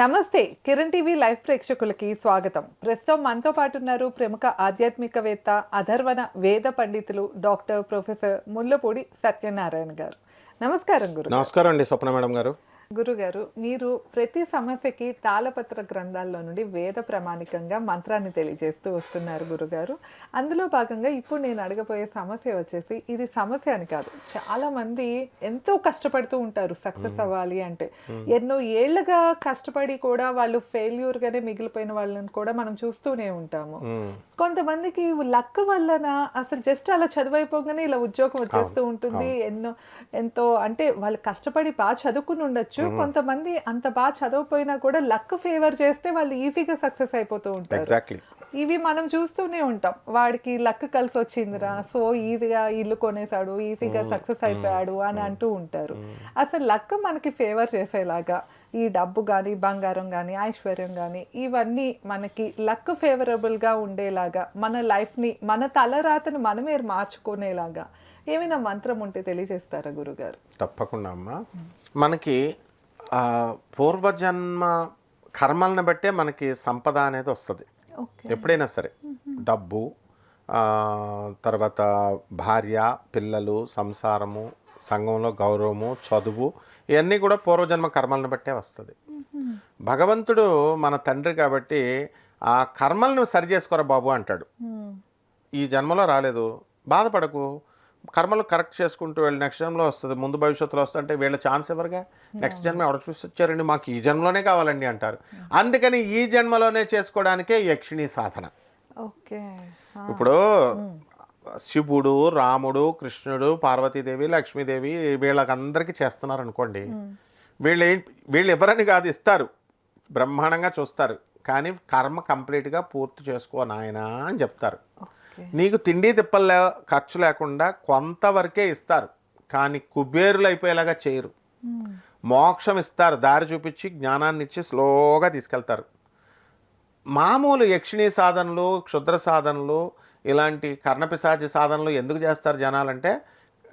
నమస్తే Kiran TV live ప్రేక్షకులకి స్వాగతం. ప్రస్తుతం మనతో పాటు ఉన్నారు ప్రముఖ ఆధ్యాత్మికవేత్త అధర్వణ వేద పండితులు డాక్టర్ ప్రొఫెసర్ ముల్లపూడి సత్యనారాయణ గారు. నమస్కారం గురు. నమస్కారం అండి స్వప్న మేడం గారు. గురుగారు మీరు ప్రతి సమస్యకి తాళపత్ర గ్రంథాల్లో నుండి వేద ప్రామాణికంగా మంత్రాన్ని తెలియజేస్తూ వస్తున్నారు గురుగారు. అందులో భాగంగా ఇప్పుడు నేను అడగబోయే సమస్య వచ్చేసి ఇది సమస్య అని కాదు. చాలా మంది ఎంతో కష్టపడుతూ ఉంటారు సక్సెస్ అవ్వాలి అంటే. ఎన్నో ఏళ్ళుగా కష్టపడి కూడా వాళ్ళు failure గానే మిగిలిపోయిన వాళ్ళని కూడా మనం చూస్తూనే ఉంటాము. కొంతమందికి లక్ వల్లన అసలు జస్ట్ అలా చదువైపోగానే ఇలా ఉద్యోగం వచ్చేస్తూ ఉంటుంది. ఎన్నో ఎంతో అంటే వాళ్ళు కష్టపడి బాగా చదువుకుని ఉండొచ్చు. కొంతమంది అంత బాగా చదవకపోయినా కూడా లక్ ఫేవర్ చేస్తే వాళ్ళు ఈజీగా సక్సెస్ అయిపోతూ ఉంటారు. ఇవి మనం చూస్తూనే ఉంటాం. వాడికి లక్ కలిసి వచ్చిందిరా సో ఈజీగా ఇల్లు కొనేసాడు ఈజీగా సక్సెస్ అయిపోయాడు అని అంటూ ఉంటారు. అసలు లక్ మనకి ఫేవర్ చేసేలాగా ఈ డబ్బు కానీ బంగారం కానీ ఐశ్వర్యం కానీ ఇవన్నీ మనకి లక్ ఫేవరబుల్గా ఉండేలాగా మన లైఫ్ని మన తలరాతను మనమే మార్చుకునేలాగా ఏమైనా మంత్రం ఉంటే తెలియజేస్తారా గురుగారు? తప్పకుండా అమ్మా. మనకి పూర్వజన్మ కర్మలను బట్టే మనకి సంపద అనేది వస్తుంది. ఎప్పుడైనా సరే. డబ్బు తర్వాత భార్య పిల్లలు సంసారము సంఘంలో గౌరవము చదువు ఇవన్నీ కూడా పూర్వజన్మ కర్మలను బట్టే వస్తుంది. భగవంతుడు మన తండ్రి కాబట్టి ఆ కర్మలను సరి చేసుకోరా బాబు అంటాడు. ఈ జన్మలో రాలేదు. బాధపడకు. కర్మలు కరెక్ట్ చేసుకుంటూ వెళ్ళి నెక్స్ట్ జన్మలో వస్తుంది ముందు భవిష్యత్తులో వస్తుంది అంటే వీళ్ళ ఛాన్స్ ఎవరుగా? నెక్స్ట్ జన్మ ఎవరు చూసి వచ్చారండి మాకు ఈ జన్మలోనే కావాలండి అంటారు. అందుకని ఈ జన్మలోనే చేసుకోవడానికే యక్షిణి సాధన. ఓకే. ఇప్పుడు శివుడు రాముడు కృష్ణుడు పార్వతీదేవి లక్ష్మీదేవి వీళ్ళకందరికీ చేస్తున్నారు అనుకోండి వీళ్ళు ఏం వీళ్ళు ఎవరని కాదు ఇస్తారు. బ్రహ్మాండంగా చూస్తారు. కానీ కర్మ కంప్లీట్గా పూర్తి చేసుకో నాయనా అని చెప్తారు. నీకు తిండి తిప్పలు లే ఖర్చు లేకుండా కొంతవరకే ఇస్తారు. కానీ కుబేరులు అయిపోయేలాగా చేయరు. మోక్షం ఇస్తారు. దారి చూపించి జ్ఞానాన్ని ఇచ్చి స్లోగా తీసుకెళ్తారు. మామూలు యక్షిణీ సాధనలు క్షుద్ర సాధనలు ఇలాంటి కర్ణపిశాచి సాధనలు ఎందుకు చేస్తారు జనాలంటే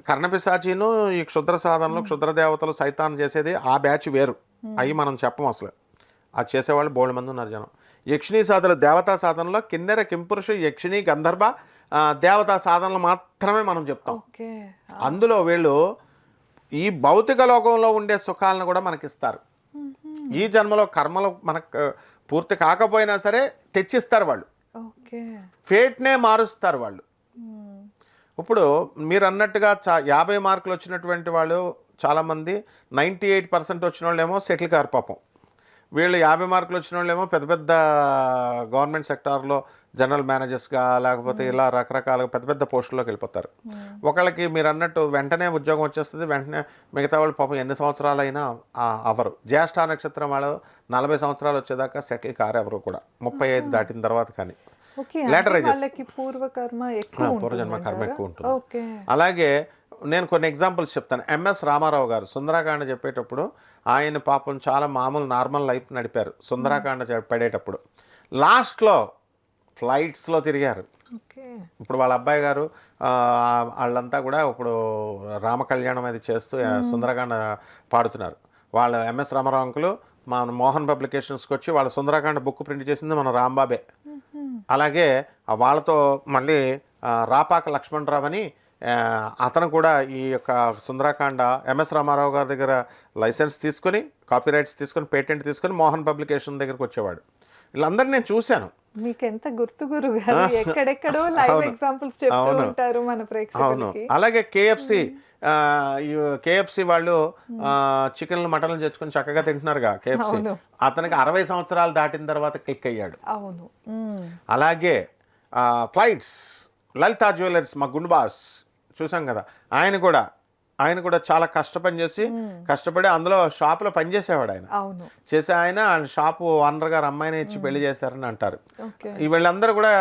కర్ణపిశాచిను ఈ క్షుద్ర సాధనలు క్షుద్ర దేవతలు సైతాన్ చేసేది ఆ బ్యాచ్ వేరు. అవి మనం చెప్పం అసలు. అది చేసేవాళ్ళు బోల్డ్ మంది ఉన్నారు జనం. యక్షిణీ సాధనలు దేవతా సాధనలో కిన్నెర కింపురుషు యక్షిణీ గంధర్వ ఆ, దేవతా సాధనలు మాత్రమే మనం చెప్తాం. అందులో వీళ్ళు ఈ భౌతిక లోకంలో ఉండే సుఖాలను కూడా మనకిస్తారు. ఈ జన్మలో కర్మలు మనకు పూర్తి కాకపోయినా సరే తెచ్చిస్తారు వాళ్ళు. ఓకే. ఫేట్నే మారుస్తారు వాళ్ళు. ఇప్పుడు మీరు అన్నట్టుగా చా యాభై మార్కులు వచ్చినటువంటి వాళ్ళు చాలామంది నైంటీ ఎయిట్ పర్సెంట్ వచ్చిన వాళ్ళేమో సెటిల్ కారు పాపం. వీళ్ళు యాభై మార్కులు వచ్చిన వాళ్ళేమో పెద్ద పెద్ద గవర్నమెంట్ సెక్టార్లో జనరల్ మేనేజర్స్గా లేకపోతే ఇలా రకరకాల పెద్ద పెద్ద పోస్టుల్లోకి వెళ్ళిపోతారు. ఒకళ్ళకి మీరు అన్నట్టు వెంటనే ఉద్యోగం వచ్చేస్తుంది వెంటనే మిగతా వాళ్ళు పాపం ఎన్ని సంవత్సరాలైనా అవరు జ్యేష్ఠ నక్షత్రం వాళ్ళు నలభై సంవత్సరాలు వచ్చేదాకా సెటిల్ కారు ఎవరు కూడా. ముప్పై ఐదు దాటిన తర్వాత కానీ. పూర్వకర్మ పూర్వజన్మ కర్మ? ఎక్కువ ఉంటుంది. అలాగే నేను కొన్ని ఎగ్జాంపుల్స్ చెప్తాను. ఎంఎస్ రామారావు గారు సుందరాకాండ చెప్పేటప్పుడు ఆయన పాపం చాలా మామూలు నార్మల్ లైఫ్ నడిపారు. సుందరాకాండ పడేటప్పుడు. లాస్ట్లో ఫ్లైట్స్లో తిరిగారు. ఇప్పుడు వాళ్ళ అబ్బాయి గారు వాళ్ళంతా కూడా ఇప్పుడు రామ కళ్యాణం అది చేస్తూ సుందరకాండ పాడుతున్నారు. వాళ్ళ ఎంఎస్ రామారావు అంకులు మన మోహన్ పబ్లికేషన్స్కి వచ్చి వాళ్ళ సుందరకాండ బుక్ ప్రింట్ చేసింది మన రాంబాబే. అలాగే వాళ్ళతో మళ్ళీ రాపాక లక్ష్మణరావు అని అతను కూడా ఈ యొక్క సుందరాకాండ ఎంఎస్ రామారావు గారి దగ్గర లైసెన్స్ తీసుకొని కాపీరైట్స్ తీసుకొని పేటెంట్ తీసుకొని మోహన్ పబ్లికేషన్ దగ్గరకు వచ్చేవాడు. వీళ్ళందరినీ నేను చూశాను. మీకు ఎంత గుర్తు గురువు గారు? ఎక్కడెక్కడో లైవ్ అవును. ఎగ్జాంపుల్స్ చెప్తూ. ఉంటారు మన ప్రేక్షకులకి. అలాగే కేఎఫ్సి కేఎఫ్సి వాళ్ళు చికెన్లు మటన్లు తెచ్చుకొని చక్కగా తింటున్నారుగా కేఎఫ్సి. అతనికి అరవై సంవత్సరాలు దాటిన తర్వాత క్లిక్ అయ్యాడు. అవును. అలాగే ఫ్లైట్స్ లలితా జ్యువెలర్స్ మా గుండు బాస్ చూసాం కదా. ఆయన కూడా ఆయన కూడా చాలా కష్టపని చేసి కష్టపడి అందులో షాప్లో పనిచేసేవాడు ఆయన. చేసే ఆయన ఆయన షాపు ఓనర్ గారు అమ్మాయిని ఇచ్చి పెళ్ళి చేశారని అంటారు. ఈ వీళ్ళందరూ కూడా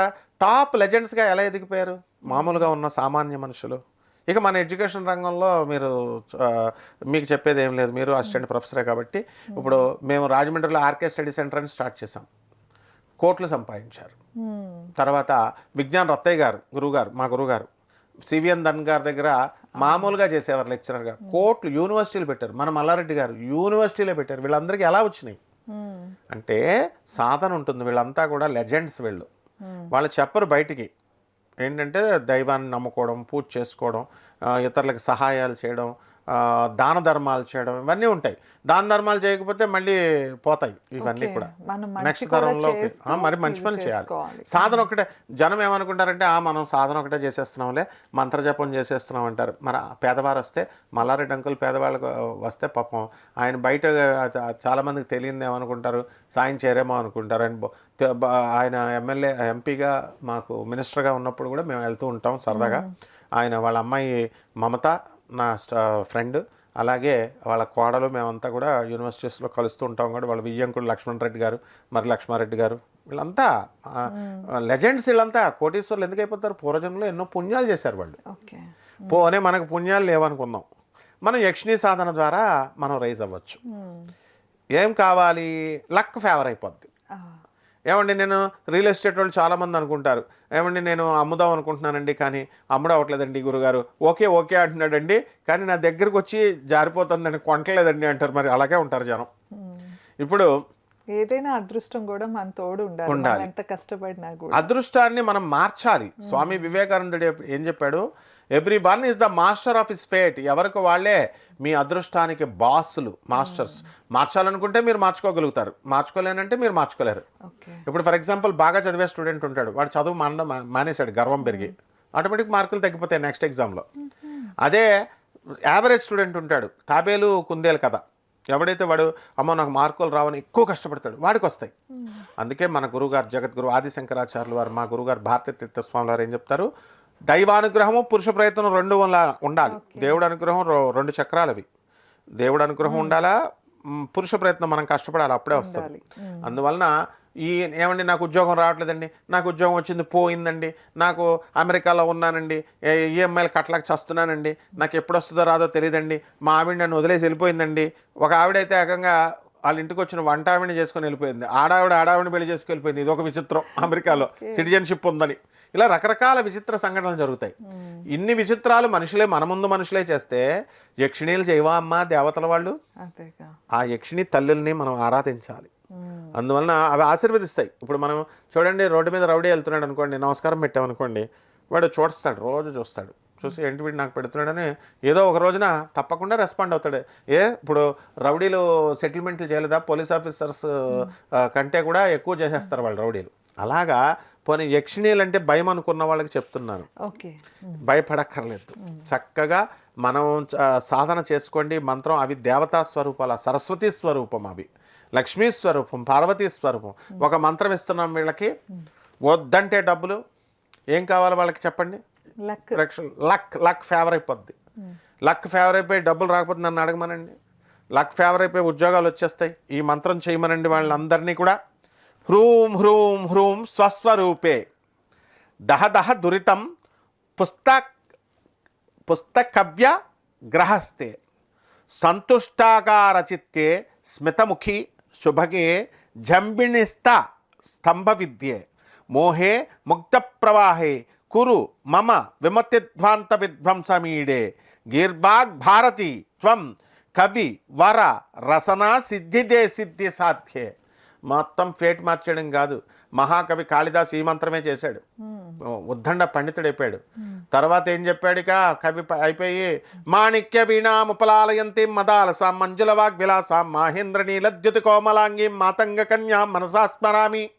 టాప్ లెజెండ్స్గా ఎలా ఎదిగిపోయారు? మామూలుగా ఉన్న సామాన్య మనుషులు. ఇక మన ఎడ్యుకేషన్ రంగంలో మీరు మీకు చెప్పేది ఏం లేదు. మీరు అసిస్టెంట్ ప్రొఫెసరే కాబట్టి ఇప్పుడు మేము రాజమండ్రిలో ఆర్కే స్టడీ సెంటర్ అని స్టార్ట్ చేసాం కోట్లు సంపాదించారు. తర్వాత విజ్ఞాన్ రత్తయ్య గారు గురువుగారు మా గురువుగారు సివిఎన్ ధన్ గారి దగ్గర మామూలుగా చేసేవారు లెక్చరర్గా. కోట్లు యూనివర్సిటీలు పెట్టారు. మన మల్లారెడ్డి గారు యూనివర్సిటీలే పెట్టారు. వీళ్ళందరికీ ఎలా వచ్చినాయి. అంటే సాధన ఉంటుంది. వీళ్ళంతా కూడా లెజెండ్స్ వీళ్ళు. వాళ్ళు చెప్పరు బయటికి. ఏంటంటే దైవాన్ని నమ్ముకోవడం పూజ చేసుకోవడం ఇతరులకు సహాయాలు చేయడం దాన ధర్మాలు చేయడం ఇవన్నీ ఉంటాయి. దాన ధర్మాలు చేయకపోతే మళ్ళీ పోతాయి ఇవన్నీ. కూడా. నెక్స్ట్ ఆ, మరి మంచి ఇవి పని చేయాలి. సాధన ఒకటే. జనం ఏమనుకుంటారంటే ఆ మనం సాధన ఒకటే చేసేస్తున్నాంలే మంత్రజపం చేసేస్తున్నాం అంటారు. మరి పేదవారు వస్తే మల్లారెడ్డి అంకుల్ పేదవాళ్ళకు వస్తే పాపం ఆయన బయట ఆ, చాలా మందికి తెలియదు ఏమనుకుంటారు? సాయం చేయరేమో అనుకుంటారు. ఆయన ఆయన ఎమ్మెల్యే ఎంపీగా మాకు మినిస్టర్గా ఉన్నప్పుడు కూడా మేము వెళ్తూ ఉంటాం సరదాగా. ఆయన వాళ్ళ అమ్మాయి మమత నా ఫ్రెండ్. అలాగే వాళ్ళ కోడలు మేమంతా కూడా యూనివర్సిటీస్లో కలుస్తూ ఉంటాం కూడా వాళ్ళ వియ్యంకుడు లక్ష్మణ్ రెడ్డి గారు మరి లక్ష్మారెడ్డి గారు వీళ్ళంతా లెజెండ్స్ వీళ్ళంతా. కోటీశ్వర్లు ఎందుకు అయిపోతారు? పూర్వజన్మలో ఎన్నో పుణ్యాలు చేశారు వాళ్ళు. పోనే మనకు పుణ్యాలు లేవనుకుందాం. మనం యక్షిణీ సాధన ద్వారా మనం రైజ్ అవ్వచ్చు. ఏం కావాలి? లక్ ఫేవర్ అయిపోద్ది. ఏమండి నేను రియల్ ఎస్టేట్ వాళ్ళు చాలామంది అనుకుంటారు. ఏమండి నేను అమ్ముదాం అనుకుంటున్నానండి కానీ అమ్ముడు అవ్వట్లేదండి గురుగారు. ఓకే ఓకే అంటున్నాడండి కానీ నా దగ్గరకు వచ్చి జారిపోతుందని కొనట్లేదండి అంటారు. మరి అలాగే ఉంటారు జనం. ఇప్పుడు ఏదైనా అదృష్టం కూడా మన తోడు ఉండాలి. ఎంత కష్టపడినా కూడా. అదృష్టాన్ని మనం మార్చాలి. స్వామి వివేకానందుడు ఏం చెప్పాడు? Everyone is the master of his fate ఎవరికి వాళ్ళే? మీ అదృష్టానికి బాసులు మాస్టర్స్ మార్చాలనుకుంటే మీరు మార్చుకోగలుగుతారు. మార్చుకోలేనంటే మీరు మార్చుకోలేరు. ఇప్పుడు ఫర్ ఎగ్జాంపుల్ బాగా చదివే స్టూడెంట్ ఉంటాడు. వాడు చదువు మాన మా- మానేశాడు గర్వం పెరిగి. ఆటోమేటిక్ మార్కులు తగ్గిపోతాయి నెక్స్ట్ ఎగ్జామ్లో అదే యావరేజ్ స్టూడెంట్ ఉంటాడు. తాబేలు కుందేలు కదా ఎవడైతే వాడు అమ్మో నాకు మార్కులు రావని ఎక్కువ కష్టపడతాడు వాడికి వస్తాయి అందుకే మన గురుగారు జగద్గురు ఆది శంకరాచార్యులు వారు మా గురుగారు భారతీ తీర్థస్వామి వారు ఏం చెప్తారు? దైవానుగ్రహము పురుష ప్రయత్నం రెండు వల్ల ఉండాలి. దేవుడు అనుగ్రహం రో- రెండు చక్రాలు అవి దేవుడు అనుగ్రహం ఉండాలా పురుష ప్రయత్నం మనం కష్టపడాలి అప్పుడే వస్తుంది. అందువలన ఈ ఏమండి నాకు ఉద్యోగం రావట్లేదండి నాకు ఉద్యోగం వచ్చింది పోయిందండి నాకు అమెరికాలో ఉన్నానండి ఈఎంఐలు కట్టలేక చస్తున్నానండి నాకు ఎప్పుడు వస్తుందో రాదో తెలియదండి మా ఆవిడ నన్ను వదిలేసి వెళ్ళిపోయిందండి. ఒక ఆవిడైతే ఏకంగా వాళ్ళ ఇంటికి వచ్చిన వంట ఆవిడని చేసుకొని వెళ్ళిపోయింది. ఆడావిడ ఆడావిడని పెళ్ళి చేసుకొని వెళ్ళిపోయింది. ఇది ఒక విచిత్రం అమెరికాలో. సిటిజన్షిప్ ఉందని. ఇలా రకరకాల విచిత్ర సంఘటనలు జరుగుతాయి. ఇన్ని విచిత్రాలు మనుషులే మన ముందు మనుషులే చేస్తే యక్షిణీలు చేయవా అమ్మా దేవతల వాళ్ళు ఆ యక్షిణి తల్లుల్ని మనం ఆరాధించాలి. అందువలన అవి ఆశీర్వదిస్తాయి. ఇప్పుడు మనం చూడండి రోడ్డు మీద రౌడీ వెళ్తున్నాడు అనుకోండి నమస్కారం పెట్టామనుకోండి వాడు చూస్తాడు రోజు చూస్తాడు. చూసి ఏంటి వీడు నాకు పెడుతున్నాడని ఏదో ఒక రోజున తప్పకుండా రెస్పాండ్ అవుతాడు. ఏ ఇప్పుడు రౌడీలు సెటిల్మెంట్లు చేయలేదా? పోలీస్ ఆఫీసర్స్ కంటే కూడా ఎక్కువ చేసేస్తారు వాళ్ళు రౌడీలు. అలాగా పోనీ యక్షిణీలు అంటే భయం అనుకున్న వాళ్ళకి చెప్తున్నాను. ఓకే. భయపడక్కర్లేదు. చక్కగా మనం సాధన చేసుకోండి. మంత్రం అవి దేవతా స్వరూపాల సరస్వతి స్వరూపం అవి. లక్ష్మీ స్వరూపం పార్వతీ స్వరూపం. ఒక మంత్రం ఇస్తున్నాం వీళ్ళకి. వద్దంటే డబ్బులు. ఏం కావాలి వాళ్ళకి చెప్పండి? లక్. లక్ లక్ ఫేవర్ అయిపోద్ది. లక్ ఫేవర్ అయిపోయి డబ్బులు రాకపోతే నన్ను అడగమనండి. లక్ ఫేవర్ అయిపోయి ఉద్యోగాలు వచ్చేస్తాయి. ఈ మంత్రం చేయమనండి వాళ్ళందరినీ కూడా. హ్రూం హ్రూం హ్రూం స్వస్వరూపే దహ దహ దురితం పుస్తక్ పుస్తకవ్య గ్రహస్థే సంతుష్టాకార చిత్తే స్మితముఖి శుభగే జంబిణిస్త స్తంభ విద్యే మోహే ముక్త ప్రవాహే కురు మమ విమతిధ్వాంత విధ్వంసమీడే గీర్భాగ్ భారతి త్వం కవి వర రసనా సిద్ధిదే సిద్ధి సాధ్యే మొత్తం ఫేట్ మార్చేయడం కాదు. మహాకవి కాళిదాస్ ఈ మంత్రమే చేశాడు. ఉద్దండ పండితుడైపోయాడు. తర్వాత ఏం చెప్పాడు ఇక? కవి అయిపోయి మాణిక్య వీణాముపలాలయంతి మదాలసాం మంజుల వాగ్విలాసాం మాహేంద్ర నీలద్యుతి కోమలాంగీం మాతంగ కన్యా మనసా స్మరామి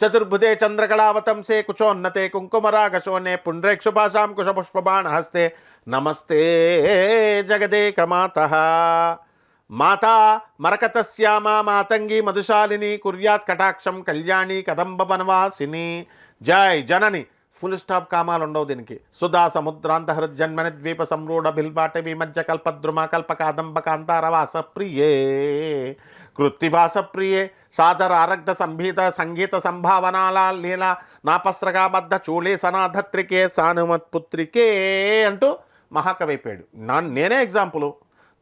చతుర్భుజే చంద్రకళావతంసే కుచోన్నతే కుంకుమరాగశోనే పుండ్రేక్షుభాషాం కుశపుష్పబాణ హస్తే నమస్తే జగదేకమాత. మాతా మరకతశ్యామా మాతంగి మధుశాలిని కుర్యాత్ కటాక్షం కళ్యాణి కదంబ వనవాసిని. జై జనని. ఫుల్ స్టాప్ కామాలు ఉండవు దీనికి. సుధా సముద్రాంత హృజన్మని ద్వీప సంరూఢ బిల్బాట విమజ్జ కల్పద్రుమ కల్పకాదంబ కాంతారవాస ప్రియే కృత్తివాస ప్రియే సాదర ఆరగ్ధ సంభీత సంగీత సంభావనాల లీల నాపస్రగాబద్ధ చూళే సనాధత్రికే సానుమత్పుత్రికే అంటూ మహాకవి అయిపోయాడు నా నేనే ఎగ్జాంపుల్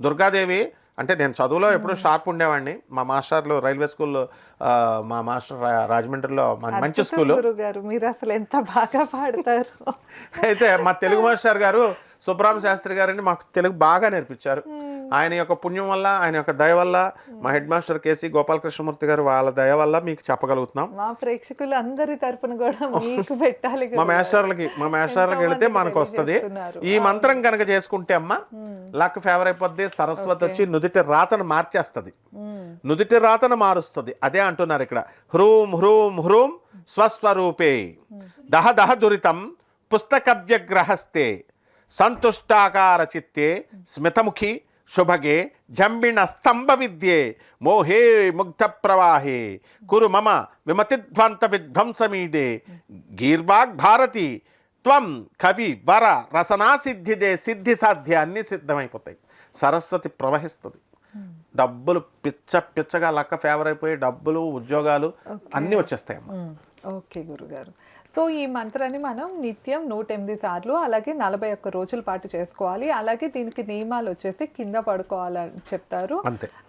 దుర్గాదేవి అంటే నేను చదువులో ఎప్పుడు షార్ప్ ఉండేవాడిని. మా మాస్టర్లు రైల్వే స్కూల్లో మా మాస్టర్ రాజమండ్రిలో మంచి స్కూలు. గారు మీరు అసలు ఎంత బాగా పాడతారు. అయితే మా తెలుగు మాస్టర్ గారు సుబ్రహ్మ శాస్త్రి గారని మాకు తెలుగు బాగా నేర్పించారు. ఆయన యొక్క పుణ్యం వల్ల ఆయన యొక్క దయ వల్ల మా హెడ్ మాస్టర్ కేసీ గోపాలకృష్ణమూర్తి గారు వాళ్ళ దయ వల్ల మీకు చెప్పగలుగుతున్నాం. మా ప్రేక్షకులు అందరి తరపున కూడా మీకు పెట్టాలి మా. మాస్టర్లకి మా మాస్టర్లకి వెళితే మనకు వస్తుంది. ఈ మంత్రం కనుక చేసుకుంటే అమ్మ లక్ ఫేవర్ అయిపోద్ది సరస్వతి వచ్చి నుదిటి రాతను మార్చేస్తుంది. నుదిటి రాతను మారుస్తుంది. అదే అంటున్నారు ఇక్కడ. హ్రూం హ్రూం హ్రూం స్వస్వరూపే. దహ దహ దురితం పుస్తకబ్జగ్రహస్తే సంతుష్టాకార చిత్తే స్మితముఖి శుభగే జంబిణ స్తంభ విద్యే మోహే ముగ్ధ ప్రవాహే కురు మమ విమతిధ్వంత విధ్వంసమీడే గీర్వాగ్ భారతి త్వం కవి వర రసనా సిద్ధిదే సిద్ధి సాధ్య అన్ని సిద్ధమైపోతాయి. సరస్వతి ప్రవహిస్తుంది. డబ్బులు పిచ్చ పిచ్చగా లక్క ఫేవర్ అయిపోయి డబ్బులు ఉద్యోగాలు అన్నీ వచ్చేస్తాయి అమ్మ మ్మ్. ఓకే గురుగారు. సో ఈ మంత్రాన్ని మనం నిత్యం నూట ఎనిమిది సార్లు అలాగే నలభై ఒక్క రోజుల పాటు చేసుకోవాలి. అలాగే దీనికి నియమాలు వచ్చేసి కింద పడుకోవాలని చెప్తారు.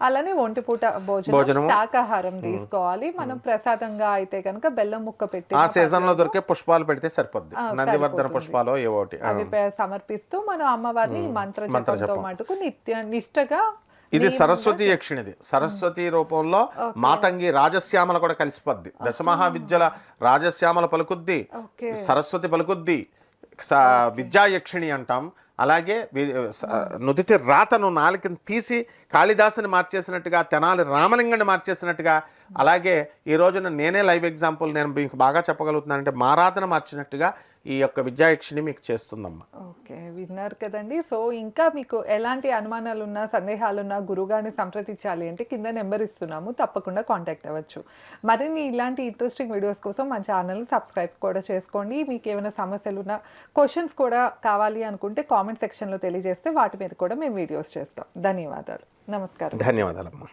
అలానే ఒంటి పూట భోజనం. శాకాహారం తీసుకోవాలి. మనం ప్రసాదంగా అయితే కనుక బెల్లం ముక్క పెట్టి ఆ సీజన్లో దొరికే పుష్పాలు పెడితే సరిపోద్ది. నందివర్ధన. పుష్పాలు ఏవోటి. అవి సమర్పిస్తూ మనం అమ్మవారిని ఈ మంత్ర జపంతో మటుకు నిత్య నిష్టగా ఇది సరస్వతి యక్షిణిది. సరస్వతి రూపంలో మాతంగి రాజశ్యామల కూడా కలిసిపోద్ది. దశమహావిద్యల రాజశ్యామల పలుకుద్ది సరస్వతి పలుకుద్ది విద్యాయక్షిణి అంటాం. అలాగే నుదిటి రాతను నాలుకని తీసి కాళిదాసుని మార్చేసినట్టుగా తెనాలి రామలింగాన్ని మార్చేసినట్టుగా అలాగే ఈ రోజున నేనే లైవ్ ఎగ్జాంపుల్ నేను మీకు బాగా చెప్పగలుగుతున్నానంటే మా రాతను మార్చినట్టుగా ఈ యొక్క విద్యాయక్షిణి మీకు చేస్తుందమ్మా. ఓకే విన్నారు కదండి. సో ఇంకా మీకు ఎలాంటి అనుమానాలు ఉన్నా సందేహాలు ఉన్నా గురుగారిని సంప్రదించాలి అంటే కింద నెంబర్ ఇస్తున్నాము. తప్పకుండా కాంటాక్ట్ అవ్వచ్చు. మరిన్ని ఇలాంటి ఇంట్రెస్టింగ్ వీడియోస్ కోసం మన ఛానల్ని సబ్స్క్రైబ్ కూడా చేసుకోండి. మీకు ఏమైనా సమస్యలు ఉన్నా క్వశ్చన్స్ కూడా కావాలి అనుకుంటే కామెంట్ సెక్షన్లో తెలియజేస్తే వాటి మీద కూడా మేము వీడియోస్ చేస్తాం. ధన్యవాదాలు. నమస్కారం. ధన్యవాదాలమ్మా.